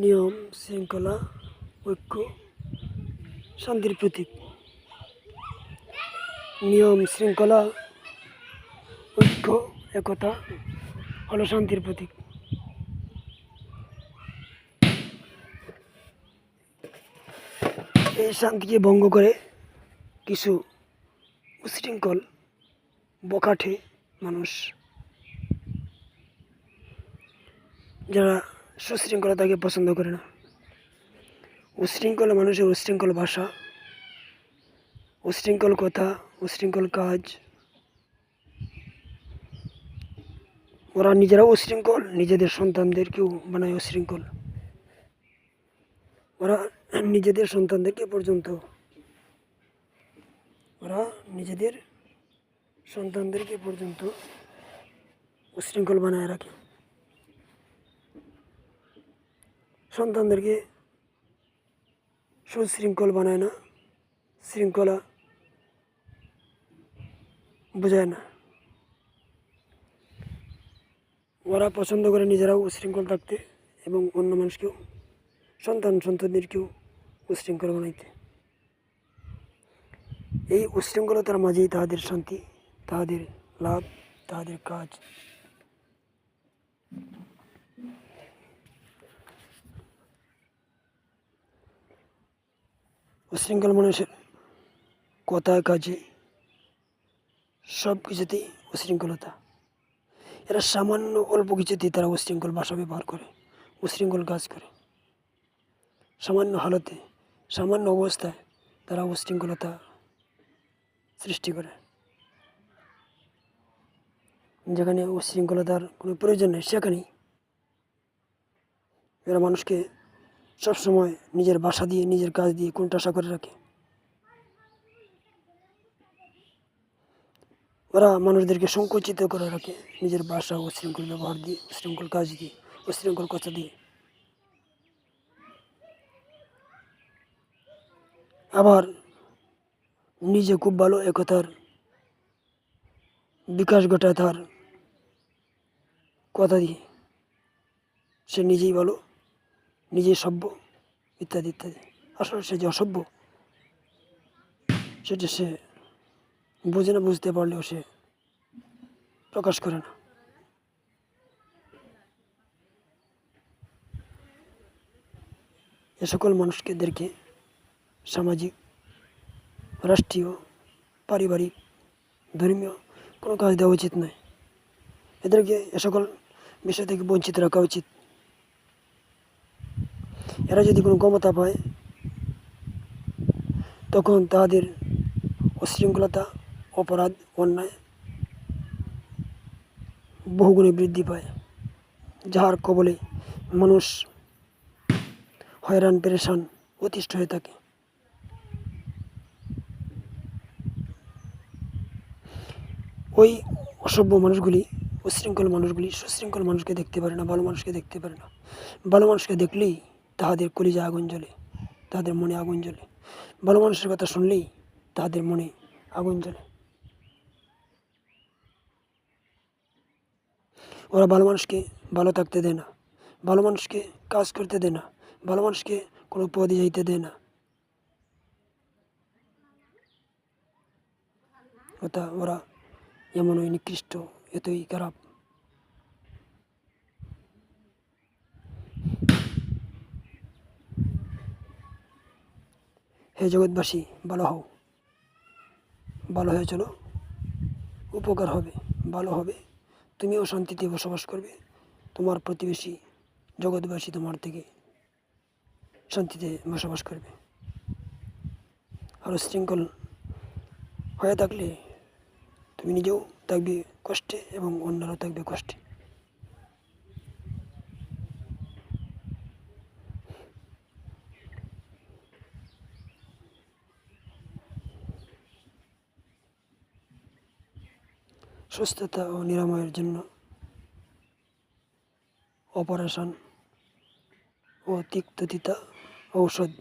নিয়ম শৃঙ্খলা, ঐক্য, শান্তির প্রতীক। নিয়ম শৃঙ্খলা, ঐক্য, একতা হলো শান্তির প্রতীক। এই শান্তিকে ভঙ্গ করে কিছু উশৃঙ্খল, বখাটে মানুষ, যারা সুশৃঙ্খলতাকে পছন্দ করে না। উশৃঙ্খল মানুষের উশৃঙ্খল ভাষা, উশৃঙ্খল কথা, উশৃঙ্খল কাজ। ওরা নিজেরাও উশৃঙ্খল, নিজেদের সন্তানদেরকেও বানায় উশৃঙ্খল। ওরা নিজেদের সন্তানদেরকে পর্যন্ত, ওরা নিজেদের সন্তানদেরকে পর্যন্ত উশৃঙ্খল বানায় রাখে। সন্তানদেরকে সুশৃঙ্খল বানায় না, শৃঙ্খলা বোঝায় না। ওরা পছন্দ করে নিজেরাও উশৃঙ্খল থাকতে এবং অন্য মানুষকেও, সন্তান সন্তানদেরকেও উশৃঙ্খল বানাইতে। এই উশৃঙ্খলতার মাঝেই তাহাদের শান্তি, তাহাদের লাভ, তাহাদের কাজ উশৃঙ্খল মানুষের কথা, কাজে সব কিছুতেই উশৃঙ্খলতা। এরা সামান্য অল্প কিছুতেই তারা উশৃঙ্খল ভাষা ব্যবহার করে, উশৃঙ্খল কাজ করে। সামান্য হালতে, সামান্য অবস্থায় তারা উশৃঙ্খলতা সৃষ্টি করে। যেখানে উশৃঙ্খলতার কোনো প্রয়োজন নেই, সেখানেই এরা মানুষকে সবসময় নিজের বাসা দিয়ে, নিজের কাজ দিয়ে কোনটাশা করে রাখে? ওরা মানুষদেরকে সংকুচিত করে রাখে নিজের বাসা ও শৃঙ্খল ব্যবহার দিয়ে, শৃঙ্খল কাজ দিয়ে উশৃঙ্খল কথা দিয়ে। আবার নিজে খুব ভালো একতার বিকাশ ঘটায় তার কথা দিয়ে, সে নিজেই ভালো নিজেই সভ্য, ইত্যাদি ইত্যাদি। আসলে সে যে অসভ্য, সেটা সে বুঝে না, বুঝতে পারলেও সে প্রকাশ করে না। এ সকল মানুষকেদেরকে সামাজিক, রাষ্ট্রীয়, পারিবারিক, ধর্মীয় কোনো কাজ দেওয়া উচিত নয়। এদেরকে এ সকল বিষয় থেকে বঞ্চিত রাখা উচিত। এরা যদি কোনো ক্ষমতা পায়, তখন তাদের উশৃঙ্খলতা অপরাধ, অন্যায় বহুগুণে বৃদ্ধি পায়, যাহার কবলে মানুষ হয়রান, পেরেশান, অতিষ্ঠ হয়ে থাকে। ওই অসভ্য মানুষগুলি উশৃঙ্খল মানুষগুলি সুশৃঙ্খল মানুষকে দেখতে পারে না, ভালো মানুষকে দেখতে পারে না। ভালো মানুষকে দেখলেই তাহাদের কলিজা আগুন জ্বলে তাদের মনে আগুন জ্বলে। ভালো মানুষের কথা শুনলেই তাদের মনে আগুন জ্বলে। ওরা ভালো মানুষকে ভালো থাকতে দেয় না ভালো মানুষকে কাজ করতে দেয় না ভালো মানুষকে কোনো পদে যাইতে দেয় না। ওটা ওরা এমনই নিকৃষ্ট, এতই খারাপ। হে জগৎবাসী ভালো হও। ভালো হয়ে চলো। উপকার হবে ভালো হবে। তুমিও শান্তিতে বসবাস করবে। তোমার প্রতিবেশী জগৎবাসী তোমার থেকে শান্তিতে বসবাস করবে। আর শৃঙ্খল হয়ে থাকলে তুমি নিজেও থাকবে কষ্টে এবং অন্যরাও থাকবে কষ্টে। সুস্থতা ও নিরাময়ের জন্য অপারেশন ও তিক্ততিতা ঔষধ